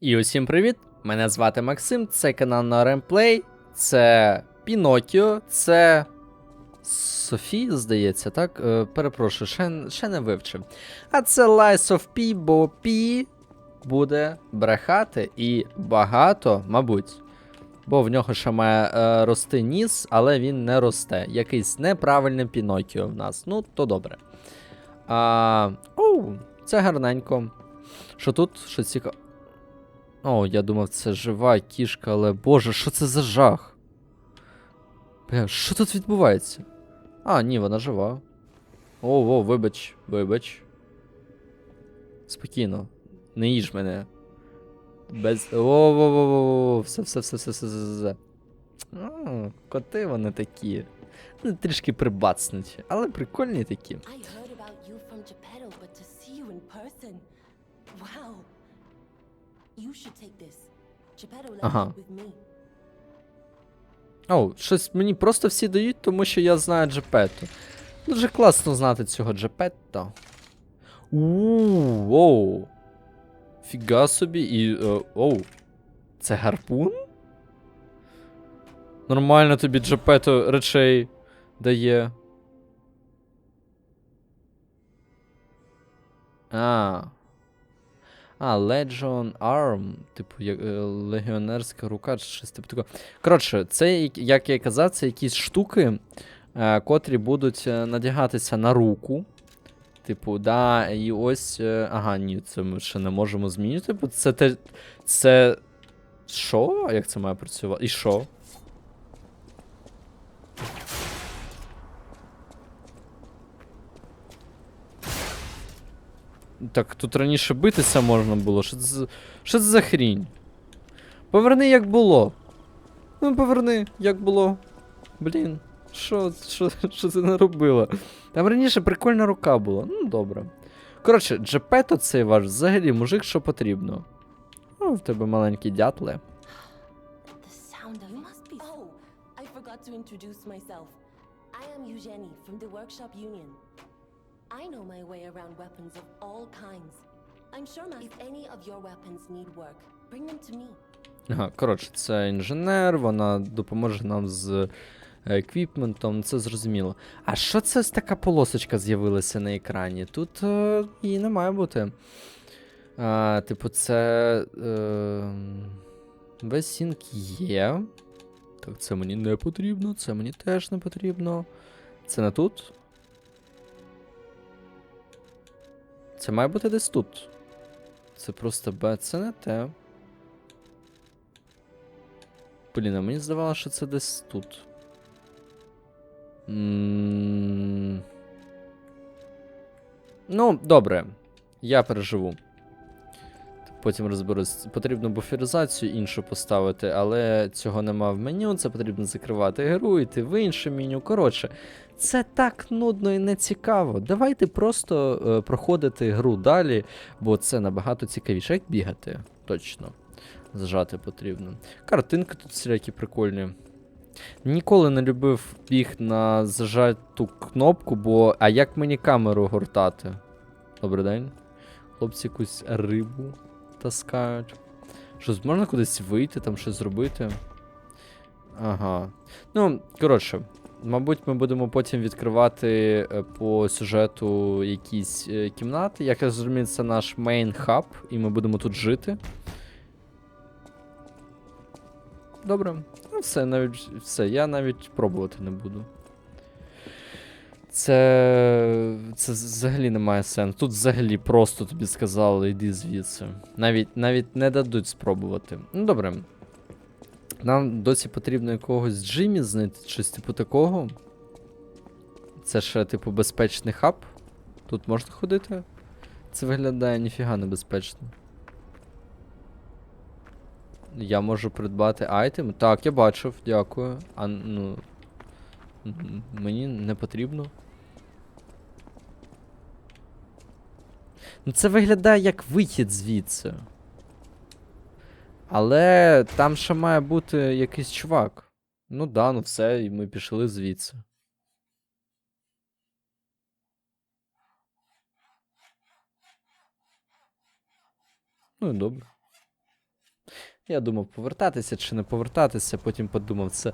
І усім привіт! Мене звати Максим, це канал на Ремплей, це Пінокіо, це. Софі, здається, так? Е, перепрошую, ще, ще не вивчив. А це Lies of P, бо P буде брехати і багато, мабуть. Бо в нього ще має е, рости ніс, але він не росте. Якийсь неправильний Пінокіо в нас. Ну, то добре. А, оу, це гарненько. Що тут? Що цікаво. О, я думав, це жива кішка, але боже, що це за жах? Бля, що тут відбувається? А, ні, вона жива. О, о, вибач, вибач. Спокійно. Не їж мене. Без. О, о, о, о, о, все, все, все, все, все, все, все. Коти вони такі. Ну, трішки прибацнуті, але прикольні такі. Wow. Ага. О, щось мені просто всі дають, тому що я знаю Джепетто. Дуже класно знати цього Джепетто. Ууу. Фіга собі і. е, оу. Це гарпун? Нормально тобі Джепетто речей дає. А. А, Legion Arm, типу, е, легіонерська рука, щось типу такого. Коротше, це, як- я казав, це якісь штуки, е, котрі будуть е, надягатися на руку. Типу, да, і ось. ага, ні, це ми ще не можемо змінити. Типу, це те. Це. Що? Як це має працювати? І що? Так, тут раніше битися можна було. Що це, за- що це за хрінь? Поверни як було. Ну, поверни, як було. Блін, що, що, що це не робило? Там раніше прикольна рука була. Ну, добре. Коротше, Джепето цей ваш взагалі мужик, що потрібно. О, в тебе маленькі дятли. Oh. I am Eugenie from the Workshop Union. I know my way around weapons of all kinds. I'm sure if any of your weapons need work, bring them to me. Ага, коротше, це інженер, вона допоможе нам з е, еквіпментом, це зрозуміло. А що це ось така полосочка з'явилася на екрані? Тут е, її не має бути. А, типу, це. Е, весь сінк є. Так, це мені не потрібно, це мені теж не потрібно. Це не тут. Це має бути десь тут. Це просто Б, це не те. Блін, а мені здавалося, що це десь тут. М, Ну, добре. Я переживу. Потім розберусь. Потрібно буферизацію іншу поставити, але цього нема в меню. Це потрібно закривати гру, йти в інше меню. Коротше, це так нудно і не цікаво. Давайте просто е, проходити гру далі, бо це набагато цікавіше. Як бігати? Точно. Зжати потрібно. Картинки тут всілякі прикольні. Ніколи не любив біг на зажату кнопку, бо. А як мені камеру гортати? Добрий день. Хлопці якусь рибу таскають. Щось можна кудись вийти, там щось зробити. Ага. Ну, коротше, мабуть, ми будемо потім відкривати е, по сюжету якісь е, кімнати. Як я зрозумів, це наш мейн хаб, і ми будемо тут жити. Добре. Ну, все, навіть все, я навіть пробувати не буду. Це. Це взагалі немає сенсу. Тут взагалі просто тобі сказали, йди звідси. Навіть навіть не дадуть спробувати. Ну добре. Нам досі потрібно якогось Джиммі знайти, щось типу такого. Це ще, типу, безпечний хаб. Тут можна ходити? Це виглядає ніфіга небезпечно. Я можу придбати айтем. Так, я бачив, дякую. А ну. Мені не потрібно. Ну, це виглядає як вихід звідси. Але там ще має бути якийсь чувак. Ну да, ну все, і ми пішли звідси. Ну і добре. Я думав, повертатися чи не повертатися, потім подумав, це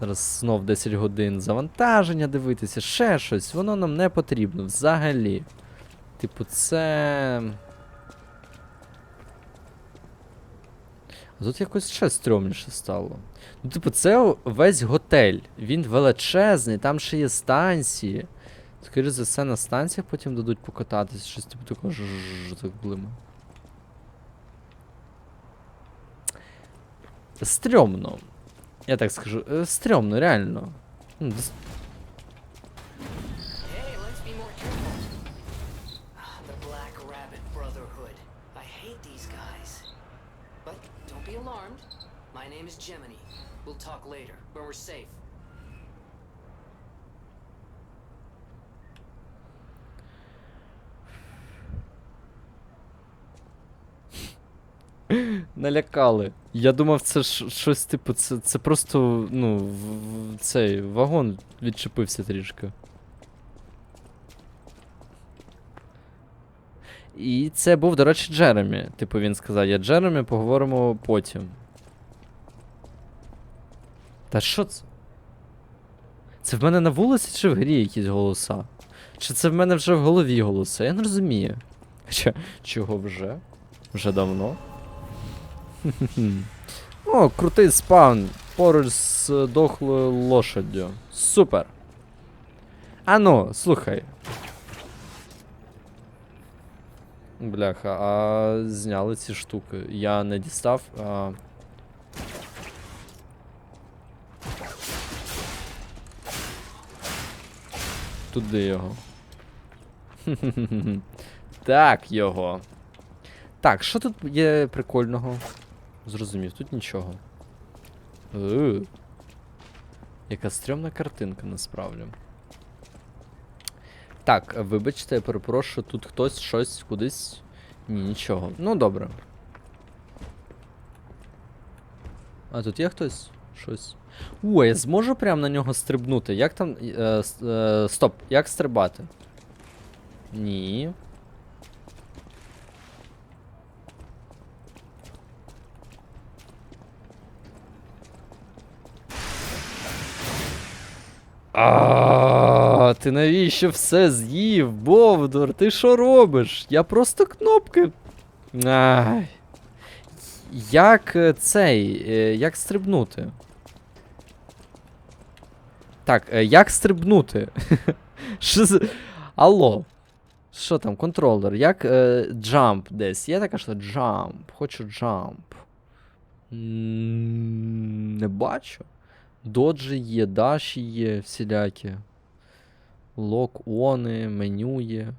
зараз знов 10 годин завантаження дивитися, ще щось. Воно нам не потрібно взагалі. Типу, це. Тут якось ще стрьомніше стало. Ну, типу, це весь готель. Він величезний, там ще є станції. Скоріше за все, на станціях потім дадуть покататися, щось типу такого жжж так блима. Стрьомно. Я так скажу, е, стрьомно, реально. But don't be alarmed. My name is Gemini. We'll talk later, when we're safe. Налякали. Я думав, це ж щось типу, це, це просто, ну, в, цей вагон відчепився трішки. І це був, до речі, Джеремі. Типу він сказав, я Джеремі поговоримо потім. Та що це? Це в мене на вулиці чи в грі якісь голоса? Чи це в мене вже в голові голоси? Я не розумію. Хоча, чого вже? Вже давно? О, крутий спаун поруч з дохлою лошаддю. Супер. Ану, слухай. Бляха, а зняли ці штуки. Я не дістав. А... Туди його. Так його. Так, що тут є прикольного? Зрозумів, тут нічого. Е. Яка стрьомна картинка насправді. Так, вибачте, я перепрошую, тут хтось щось кудись. Ні, нічого. Ну добре. А тут є хтось? Щось. О, я зможу прямо на нього стрибнути. Як там. Е, е, стоп, як стрибати? Ні. А, ти навіщо все з'їв, Бовдур? Ти що робиш? Я просто кнопки. Ай. Як е, цей. е, Як стрибнути? Так, е, як стрибнути? Що за. Алло. Що там, контролер? Як джамп десь? Є така що джамп. Хочу джамп. Не бачу. Доджі є, даші є, всілякі. Лок-они, меню є.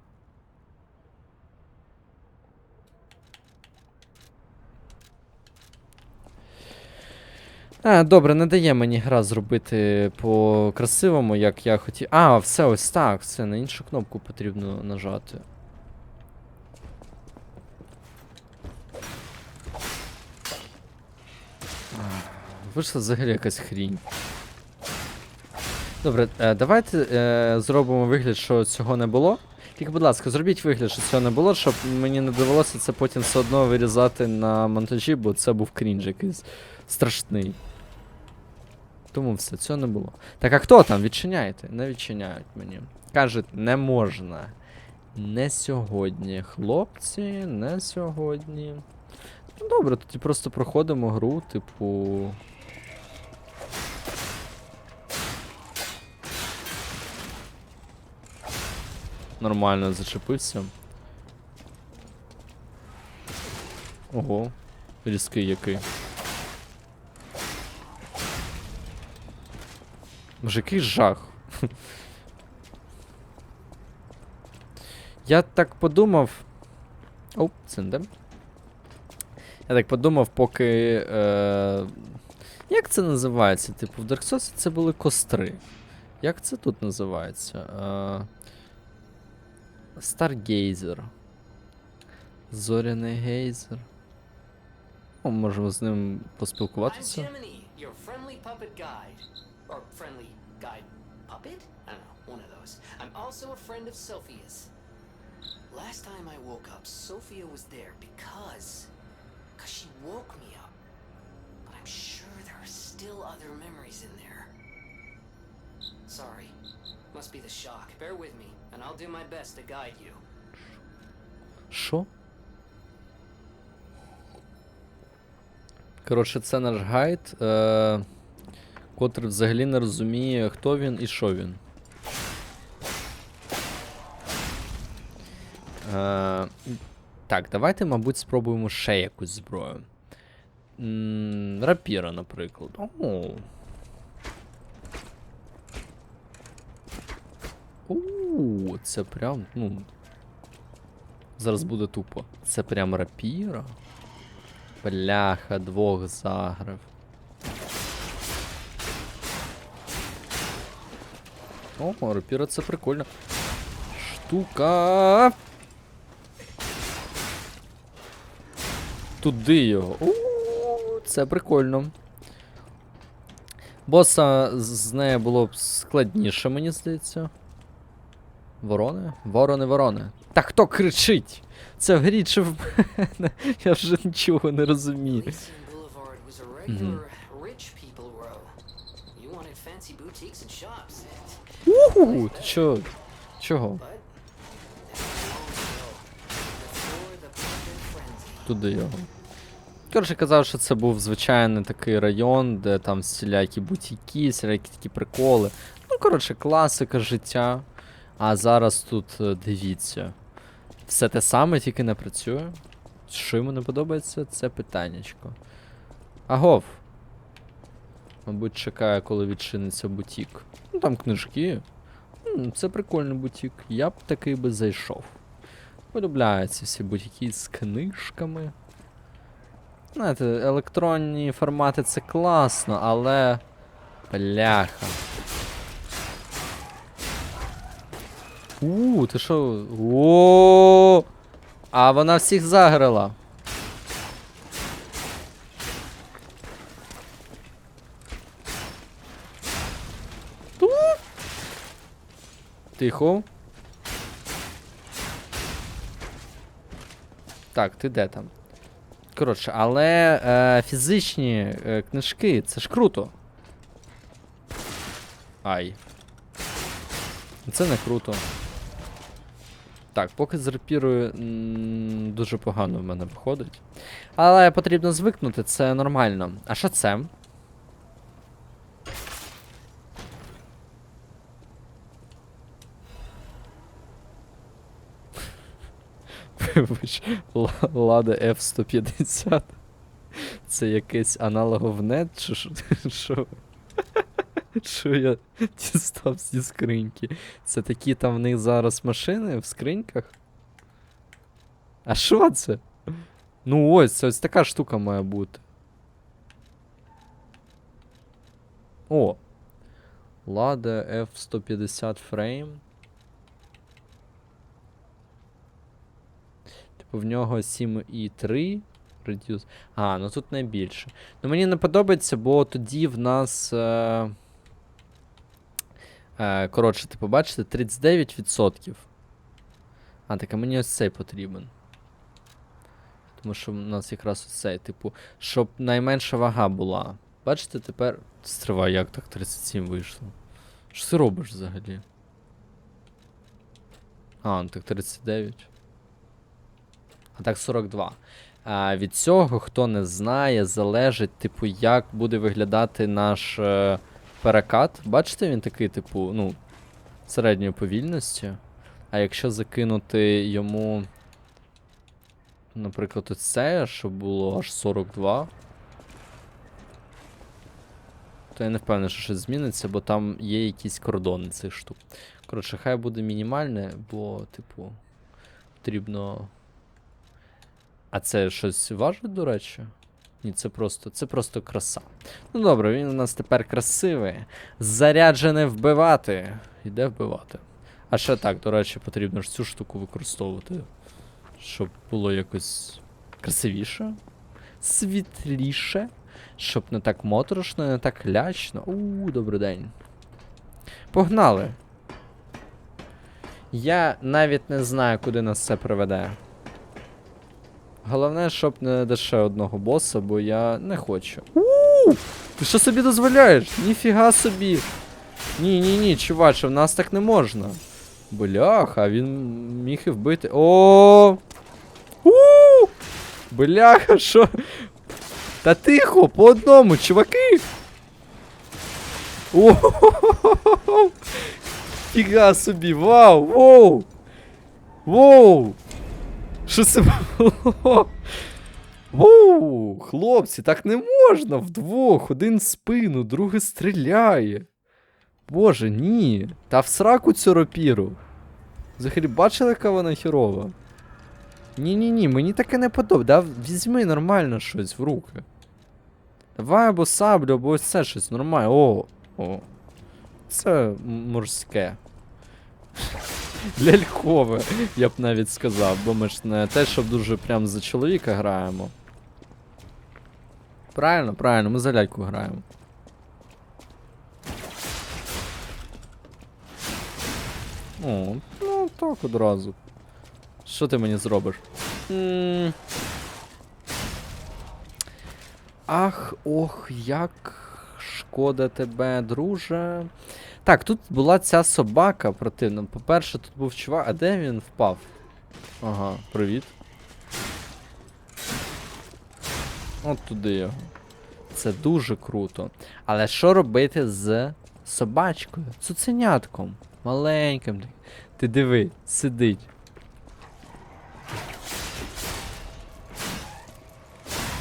А, добре, не дає мені гра зробити по красивому, як я хотів. А, все ось так, все, на іншу кнопку потрібно нажати. Вийшла взагалі якась хрінь. Добре, е, давайте е, зробимо вигляд, що цього не було. Тільки, будь ласка, зробіть вигляд, що цього не було, щоб мені не довелося це потім все одно вирізати на монтажі, бо це був крінж якийсь страшний. Тому все, цього не було. Так, а хто там? Відчиняйте? Не відчиняють мені. Кажуть, не можна. Не сьогодні, хлопці, не сьогодні. Ну добре, тоді просто проходимо гру, типу. Нормально зачепився. Ого, різкий який. Може, який жах. Я так подумав. Оп, де. Я так подумав, поки. Е... Як це називається? Типу, в Dark Souls це були костри. Як це тут називається? Е... Старгейзер. Зоряний гейзер. О, можемо з ним I'm поспілкуватися. Gemini, your friendly puppet guide. Or friendly guide puppet? I don't know, one of those. I'm also a friend of Sophia's. Last time I woke up, Sophia was there because. Because she woke me up. there are memories in there. Sorry. Must be the shock. Bear with me, And I'll do my best. Що? Коротше, це наш гайд, е- котрий взагалі не розуміє, хто він і що він. Е- так, давайте, мабуть, спробуємо ще якусь зброю. М, Рапіра, наприклад. О. У, це прям, ну, Зараз буде тупо. Це прям рапіра. Бляха, двох заграв. О, рапіра це прикольно. Штука. Туди його. У, це прикольно. Боса з нею було б складніше, мені здається. Ворони? Ворони, ворони. Та хто кричить? Це в грі чи в мене? Я вже нічого не розумію. Уху, ти чо? Чого? Frenzy. Туди його. Коротше, казав, що це був звичайний такий район, де там всілякі бутіки, всілякі такі приколи. Ну, коротше, класика життя. А зараз тут е, дивіться. Все те саме, тільки не працює. Що йому не подобається, це питаннячко. Агов. Мабуть, чекає, коли відчиниться бутік. Ну там книжки. Це прикольний бутік. Я б такий би зайшов. Полюбляю всі бутіки з книжками. Знаєте, електронні формати це класно, але. Бляха. У, ти що? О! А вона всіх заграла. Тихо. Так, ти де там? Коротше, але е, фізичні е, книжки, це ж круто. Ай. Це не круто. Так, поки з рапірою дуже погано в мене виходить. Але потрібно звикнути, це нормально. А що це? Вибач, Лада F-150. Це якийсь аналоговнет, чи що? Що? Я дістав зі скриньки? Це такі там в них зараз машини в скриньках? А що це? Ну ось, це ось така штука має бути. О! Lada F150 Frame. Типу в нього 7,3 Reduce. А, ну тут найбільше. Ну мені не подобається, бо тоді в нас. Е... Е, коротше, типу, бачите, 39%. А, так а мені ось цей потрібен. Тому що в нас якраз ось цей, типу, щоб найменша вага була. Бачите, тепер. Стривай, як так 37 вийшло. Що ти робиш взагалі? А, ну так 39. А так 42. А, від цього, хто не знає, залежить, типу, як буде виглядати наш е, перекат. Бачите, він такий, типу, ну, середньої повільності. А якщо закинути йому, наприклад, ось це, щоб було аж 42. То я не впевнений, що щось зміниться, бо там є якісь кордони цих штук. Коротше, хай буде мінімальне, бо, типу, потрібно. А це щось важить, до речі? Ні, це просто, це просто краса. Ну добре, він у нас тепер красивий. Заряджене вбивати. Іде вбивати. А ще так, до речі, потрібно ж цю штуку використовувати. Щоб було якось красивіше, світліше, щоб не так моторошно, не так лячно. У, добрий день. Погнали. Я навіть не знаю, куди нас це приведе. Головне, щоб не до одного боса, бо я не хочу. У! Ти що собі дозволяєш? Ніфіга собі. Ні, ні, чуваче, в нас так не можна. Бляха, він міг і вбити. О! У! Бляха, що? Та тихо, по одному, чуваки! О! Фіга собі, вау! Воу! Воу! Що це було? Воу! Хлопці, так не можна вдвох. Один спину, другий стріляє. Боже, ні. Та в сраку цю ропіру. Взагалі бачили, яка вона хірова? Ні-ні-ні, мені таке не подобається. Візьми нормально щось в руки. Давай або саблю, або ось це щось нормальне. О, о. Це морське. Лялькове, я б навіть сказав, бо ми ж не те, щоб дуже прям за чоловіка граємо. Правильно, правильно, ми за ляльку граємо. О, ну так одразу. Що ти мені зробиш? м Ах, ох, як шкода тебе, друже. Так, тут була ця собака противна. По-перше, тут був чувак. А де він впав? Ага, привіт. От туди його. Це дуже круто. Але що робити з собачкою? Цуценятком. Маленьким. Ти диви, сидить.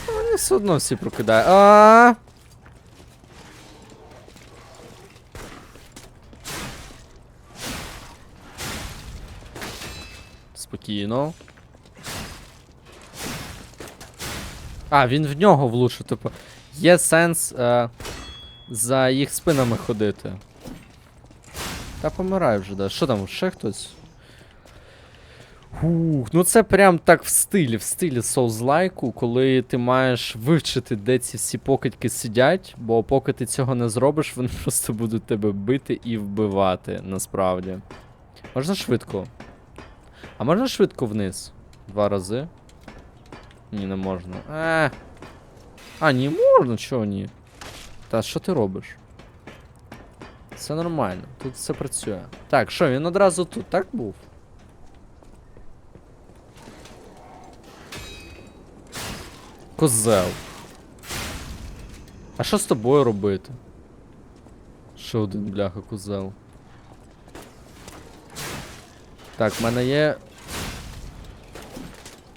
Вони все одно всі прокидають. А! Спокійно. А, він в нього влучив, типу. Є сенс е, за їх спинами ходити. Та помирай вже, да. Що там, ще хтось? Фух, ну це прям так в стилі, в стилі соузлайку, коли ти маєш вивчити, де ці всі покидьки сидять, бо поки ти цього не зробиш, вони просто будуть тебе бити і вбивати, насправді. Можна швидко. А можна швидко вниз? Два рази? Ні, не можна. Е. А, ні, можна, чого ні? Та що ти робиш? Все нормально, тут все працює. Так, що, він одразу тут, так був? Козел. А що з тобою робити? Ще один бляха козел. Так, в мене є.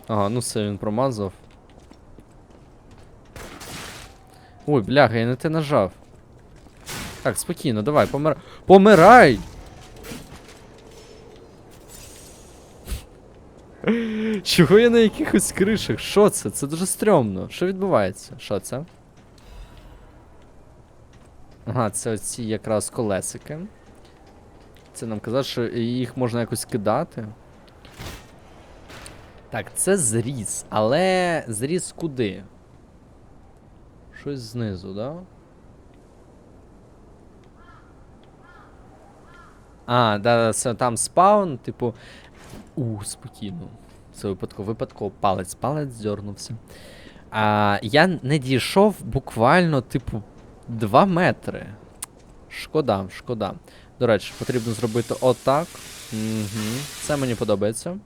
Ага, ну все, він промазав. Ой, бляха, я не те нажав. Так, спокійно, давай, помирай. Помирай! Чого я на якихось кришах? Що це? Це дуже стрьомно. Що відбувається? Що це? Ага, це оці якраз колесики. Це нам казав, що їх можна якось кидати. Так, це зріз. Але зріз куди? Щось знизу, да? А, да, це там спаун, типу. У, спокійно. Це випадково, випадково палець, палець здернувся. А, я не дійшов буквально, типу, 2 метри. Шкода, шкода. До речі, потрібно зробити отак. Угу. Це мені подобається.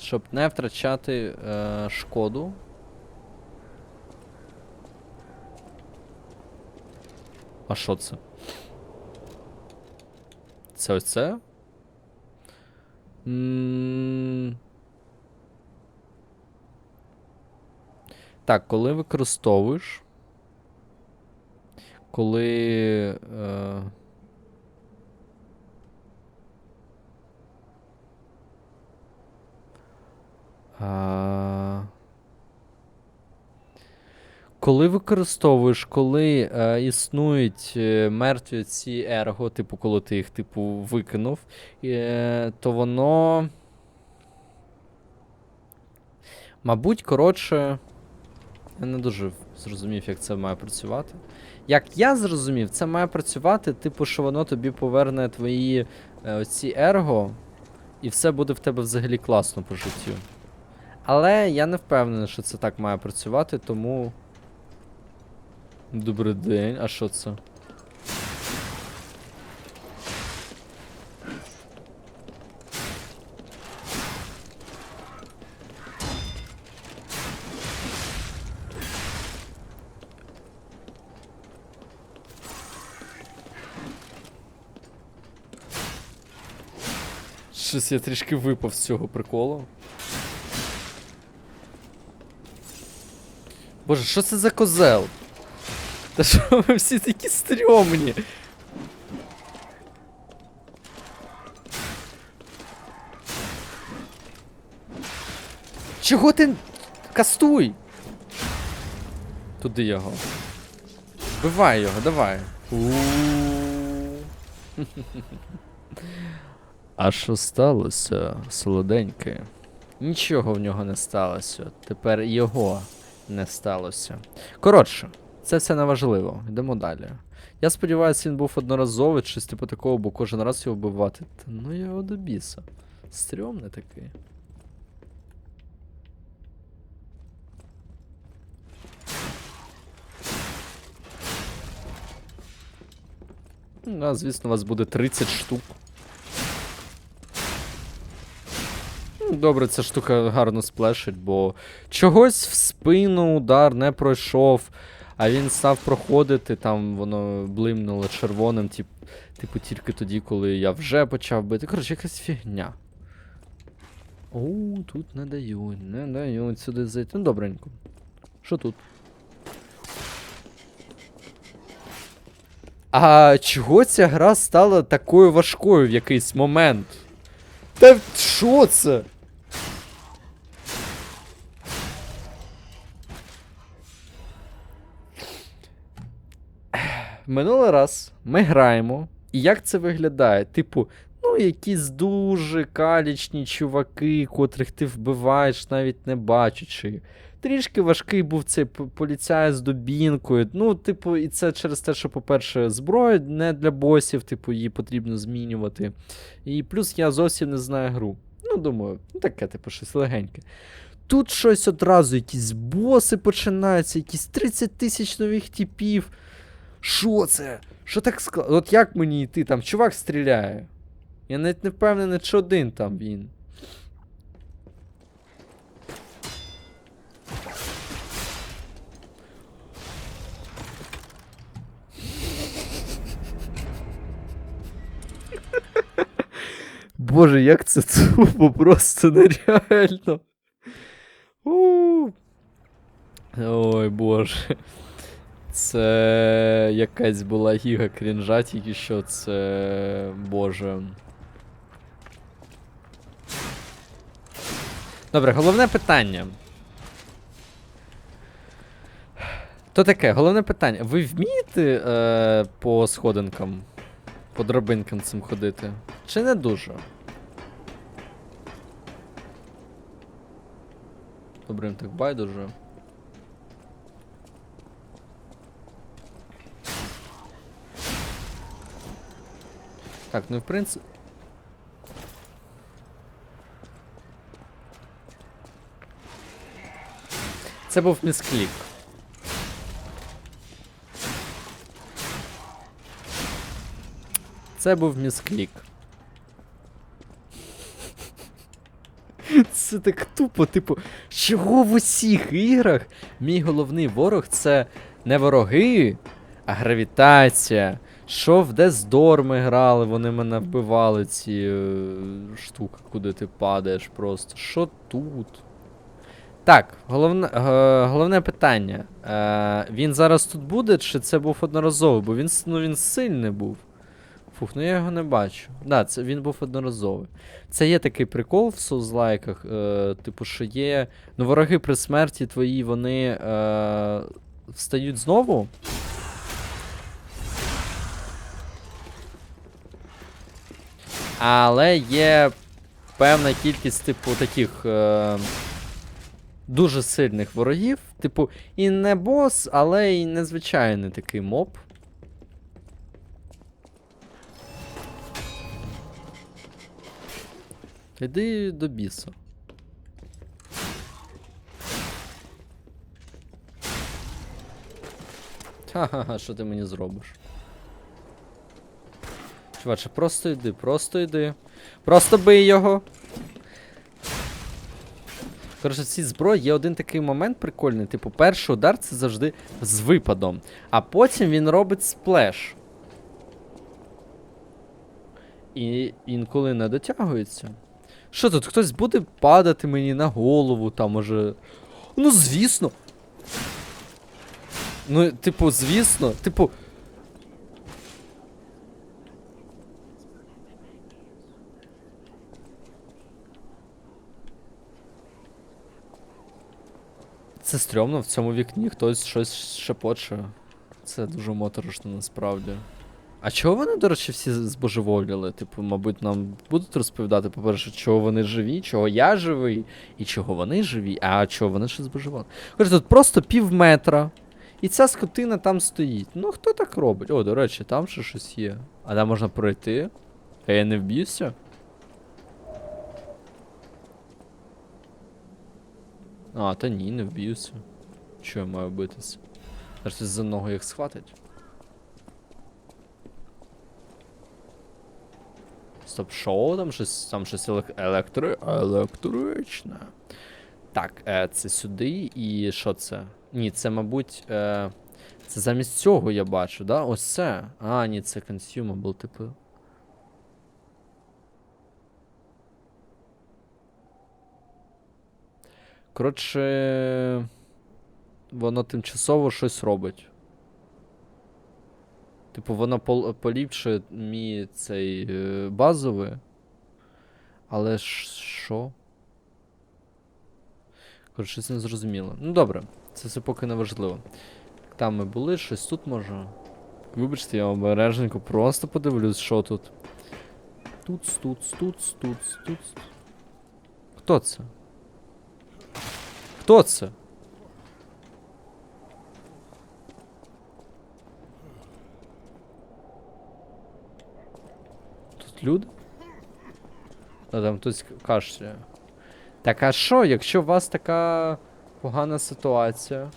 Щоб не втрачати е, шкоду. А що це? Це ось це? Так, коли використовуєш. Коли. Е... А... Коли використовуєш, коли е, існують е, мертві ці ерго, типу, коли ти їх типу викинув, е, то воно. Мабуть, коротше. Я не дуже зрозумів, як це має працювати. Як я зрозумів, це має працювати, типу, що воно тобі поверне твої е, оці ерго, і все буде в тебе взагалі класно по життю. Але я не впевнений, що це так має працювати, тому. Добрий день, а що це? Щось я трішки випав з цього приколу. Боже, що це за козел? Та що ви всі такі стрьомні? Чого ти. Кастуй! Туди його. Вбивай його, давай. У-у-у. А що сталося, солоденьке? Нічого в нього не сталося. Тепер його не сталося. Коротше, це все неважливо. Йдемо далі. Я сподіваюся, він був одноразовий, щось типу такого, бо кожен раз його вбивати. Та ну його до біса. Стрьомний такий. Ну, а, звісно, у вас буде 30 штук. Добре, ця штука гарно сплешить, бо чогось в спину удар не пройшов, а він став проходити, там воно блимнуло червоним, тип, типу, тільки тоді, коли я вже почав бити. Коротше, якась фігня. Оу, тут не дають, не дають сюди зайти. Ну, добренько. Що тут? А чого ця гра стала такою важкою в якийсь момент? Та що це? Минулий раз ми граємо, і як це виглядає? Типу, ну, якісь дуже калічні чуваки, котрих ти вбиваєш, навіть не бачачи. Трішки важкий був цей п- поліцай з дубінкою. Ну, типу, і це через те, що, по-перше, зброя не для босів, типу, її потрібно змінювати. І плюс я зовсім не знаю гру. Ну, думаю, ну таке, типу, щось легеньке. Тут щось одразу, якісь боси починаються, якісь 30 тисяч нових типів. Що це? Що так складно? От як мені йти? Там чувак стріляє. Я навіть не впевнений, чи один там він. Боже, як це тупо, просто нереально. Ой, боже. Це якась була гіга крінжа, тільки що це. Боже. Добре, головне питання. То таке, головне питання. Ви вмієте е, по сходинкам, по драбинкам цим ходити? Чи не дуже? Добре, так байдуже. Так, ну в принципі. Це був місклік. Це був місклік. Це так тупо, типу, чого в усіх іграх мій головний ворог це не вороги, а гравітація. Що в Door ми грали, вони мене вбивали, ці е, штуки, куди ти падаєш просто. Що тут? Так, головне, головне питання. Е, він зараз тут буде, чи це був одноразовий? Бо він, ну, він сильний був. Фух, ну я його не бачу. Да, це він був одноразовий. Це є такий прикол в соузлайках, е, типу, що є. Ну, вороги при смерті твої, вони е, встають знову. Але є певна кількість, типу, таких е, дуже сильних ворогів. Типу, і не бос, але і незвичайний такий моб. Іди до біса. Ха-ха-ха, що ти мені зробиш? Чуваче, просто йди, просто йди. Просто бий його. Коротше, в цій зброї є один такий момент прикольний. Типу, перший удар це завжди з випадом. А потім він робить сплеш. І інколи не дотягується. Що тут, хтось буде падати мені на голову, там може. Ну, звісно. Ну, типу, звісно, типу. Це стрьомно, в цьому вікні хтось щось шепоче. Це дуже моторошно насправді. А чого вони, до речі, всі збожеволіли? Типу, мабуть, нам будуть розповідати, по-перше, чого вони живі, чого я живий, і чого вони живі, а чого вони ще збожеволіли. Коротше, тут просто пів метра. І ця скотина там стоїть. Ну хто так робить? О, до речі, там ще щось є. А там можна пройти. А я не вб'юся? А, та ні, не вб'юся. Чого я маю? Аж хтось за ногу їх схватить. Стоп, що там щось, там щось елек... електри... електричне. Так, е, це сюди і що це? Ні, це, мабуть, е, це замість цього я бачу, да? Ось це. А, ні, це consumable, типу. Коротше, воно тимчасово щось робить. Типу, пол- поліпшує мій цей е, базовий. Але що? Коротше, це не зрозуміло. Ну добре, це все поки не важливо. Там ми були, щось тут може. Вибачте, я обережненько просто подивлюсь, що тут. Тут, тут, тут, тут, тут. Хто це? Хто це? Тут люди? А там хтось кашляє. Так а що, якщо у вас така погана ситуація?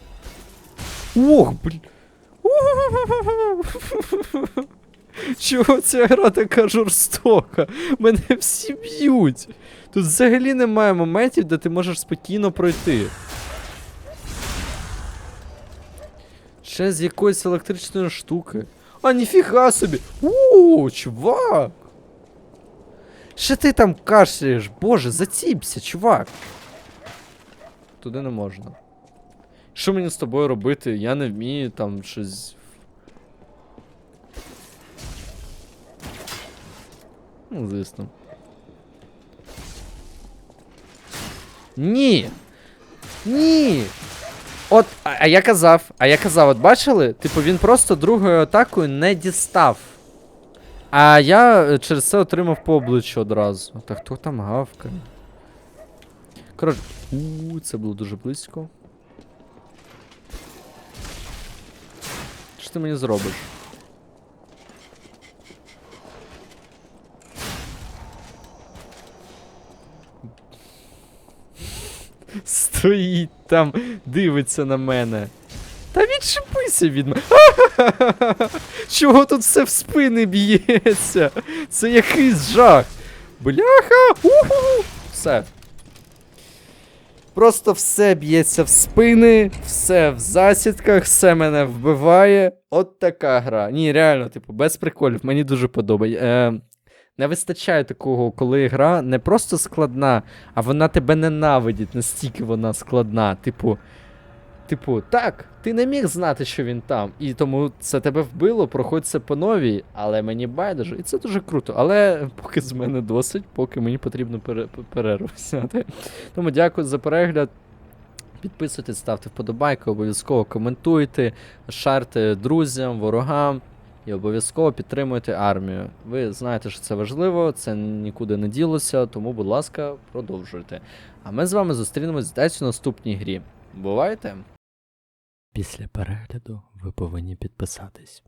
Ох, блін. Чого ця гра така жорстока? Мене всі б'ють. Тут взагалі немає моментів, де ти можеш спокійно пройти. Ще з якоїсь електричної штуки. А, ніфіга собі! Ууу, чувак! Ще ти там кашляєш, боже, заціпся, чувак. Туди не можна. Що мені з тобою робити? Я не вмію там щось. Звісно. Ні! Ні! От, а, а я казав, а я казав, от бачили? Типу він просто другою атакою не дістав. А я е, через це отримав по обличчю одразу. Та хто там гавкає? Коротше, у це було дуже близько. Що ти мені зробиш? Стоїть там, дивиться на мене. Та відчепися від мене. Чого тут все в спини б'ється? Це якийсь жах. Бляха! Уху! Все. Просто все б'ється в спини, все в засідках, все мене вбиває. От така гра. Ні, реально, типу, без приколів, мені дуже подобається. Е, не вистачає такого, коли гра не просто складна, а вона тебе ненавидить, настільки вона складна. Типу. Типу, так, ти не міг знати, що він там, і тому це тебе вбило, проходь по новій, але мені байдуже, і це дуже круто. Але поки з мене досить, поки мені потрібно пере- перерву взяти. Тому дякую за перегляд. Підписуйтесь, ставте вподобайки, обов'язково коментуйте, шарте друзям, ворогам і обов'язково підтримуйте армію. Ви знаєте, що це важливо, це нікуди не ділося, тому, будь ласка, продовжуйте. А ми з вами зустрінемось десь у наступній грі. Бувайте! Після перегляду ви повинні підписатись.